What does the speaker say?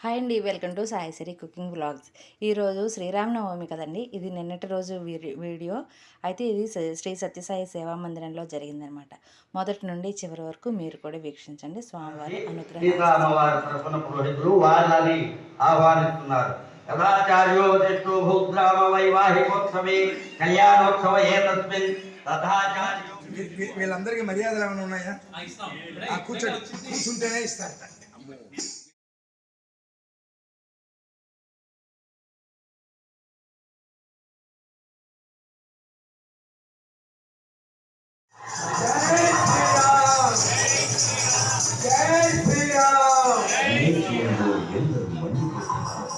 Hi అండి welcome to Saisri cooking blogs ఈరోజు శ్రీరామనవమి కదండి ఇది నిన్నటి రోజు వీడియో అయితే ఇది శ్రీ- సత్యసాయి సేవా మందిరంలో జరిగిందనమాట మొదటి నుండి చివరి వరకు మీరు కూడా వీక్షించండి. స్వామివారి అనుగ్రహం ఆహ్వానిస్తున్నారు. కళ్యాణోత్సవ వీళ్ళందరికీ మర్యాదలు ఏమైనా ఉన్నాయా? కూర్చుంటేనే ఇస్తారు. విషయంలో ఎందరూ మండిపోతున్నారు